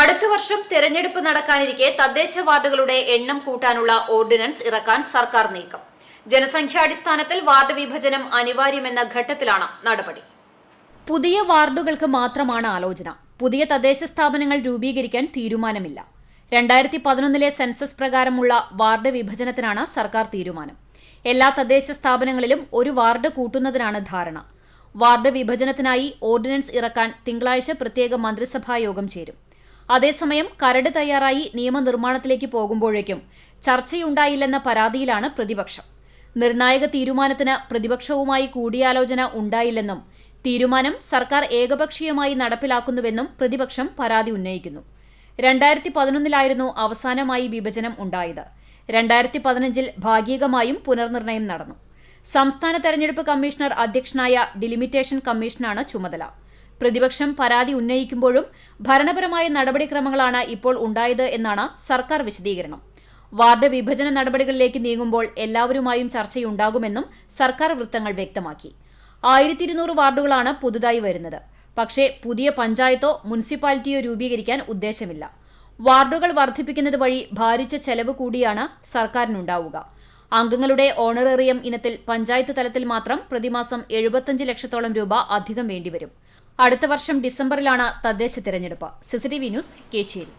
അടുത്ത വർഷം തെരഞ്ഞെടുപ്പ് നടക്കാനിരിക്കെ തദ്ദേശ വാർഡുകളുടെ എണ്ണം കൂട്ടാനുള്ള ഓർഡിനൻസ് ഇറക്കാൻ സർക്കാർ നീക്കം. ജനസംഖ്യാടിസ്ഥാനത്തിൽ വാർഡ് വിഭജനം അനിവാര്യമെന്ന ഘട്ടത്തിലാണ് നടപടി. പുതിയ വാർഡുകൾക്ക് മാത്രമാണ് ആലോചന. പുതിയ തദ്ദേശ സ്ഥാപനങ്ങൾ രൂപീകരിക്കാൻ തീരുമാനമില്ല. രണ്ടായിരത്തി പതിനൊന്നിലെ സെൻസസ് പ്രകാരമുള്ള വാർഡ് വിഭജനത്തിനാണ് സർക്കാർ തീരുമാനം. എല്ലാ തദ്ദേശ സ്ഥാപനങ്ങളിലും ഒരു വാർഡ് കൂട്ടുന്നതിനാണ് ധാരണ. വാർഡ് വിഭജനത്തിനായി ഓർഡിനൻസ് ഇറക്കാൻ തിങ്കളാഴ്ച പ്രത്യേക മന്ത്രിസഭാ യോഗം ചേരും. അതേസമയം കരട് തയ്യാറായി നിയമനിർമ്മാണത്തിലേക്ക് പോകുമ്പോഴേക്കും ചർച്ചയുണ്ടായില്ലെന്ന പരാതിയിലാണ് പ്രതിപക്ഷം. നിർണായക തീരുമാനത്തിന് പ്രതിപക്ഷവുമായി കൂടിയാലോചന ഉണ്ടായില്ലെന്നും തീരുമാനം സർക്കാർ ഏകപക്ഷീയമായി നടപ്പിലാക്കുന്നുവെന്നും പ്രതിപക്ഷം പരാതി ഉന്നയിക്കുന്നു. രണ്ടായിരത്തി പതിനൊന്നിലായിരുന്നു അവസാനമായി വിഭജനം ഉണ്ടായത്. രണ്ടായിരത്തി പതിനഞ്ചിൽ ഭാഗികമായും പുനർനിർണയം നടന്നു. സംസ്ഥാന തെരഞ്ഞെടുപ്പ് കമ്മീഷണർ അധ്യക്ഷനായ ഡിലിമിറ്റേഷൻ കമ്മീഷനാണ് ചുമതല. പ്രതിപക്ഷം പരാതി ഉന്നയിക്കുമ്പോഴും ഭരണപരമായ നടപടിക്രമങ്ങളാണ് ഇപ്പോൾ ഉണ്ടായത് എന്നാണ് സർക്കാർ വിശദീകരണം. വാർഡ് വിഭജന നടപടികളിലേക്ക് നീങ്ങുമ്പോൾ എല്ലാവരുമായും ചർച്ചയുണ്ടാകുമെന്നും സർക്കാർ വൃത്തങ്ങൾ വ്യക്തമാക്കി. ആയിരത്തി ഇരുന്നൂറ് വാർഡുകളാണ് പുതുതായി വരുന്നത്. പക്ഷേ പുതിയ പഞ്ചായത്തോ മുനിസിപ്പാലിറ്റിയോ രൂപീകരിക്കാൻ ഉദ്ദേശമില്ല. വാർഡുകൾ വർദ്ധിപ്പിക്കുന്നത് വഴി ഭാരിച്ച ചെലവ് കൂടിയാണ് സർക്കാരിനുണ്ടാവുക. അംഗങ്ങളുടെ ഓണറേറിയം ഇനത്തിൽ പഞ്ചായത്ത് തലത്തിൽ മാത്രം പ്രതിമാസം എഴുപത്തഞ്ച് ലക്ഷത്തോളം രൂപ അധികം വേണ്ടിവരും. അടുത്ത വർഷം ഡിസംബറിലാണ് തദ്ദേശ തിരഞ്ഞെടുപ്പ്. CCTV news Kechery.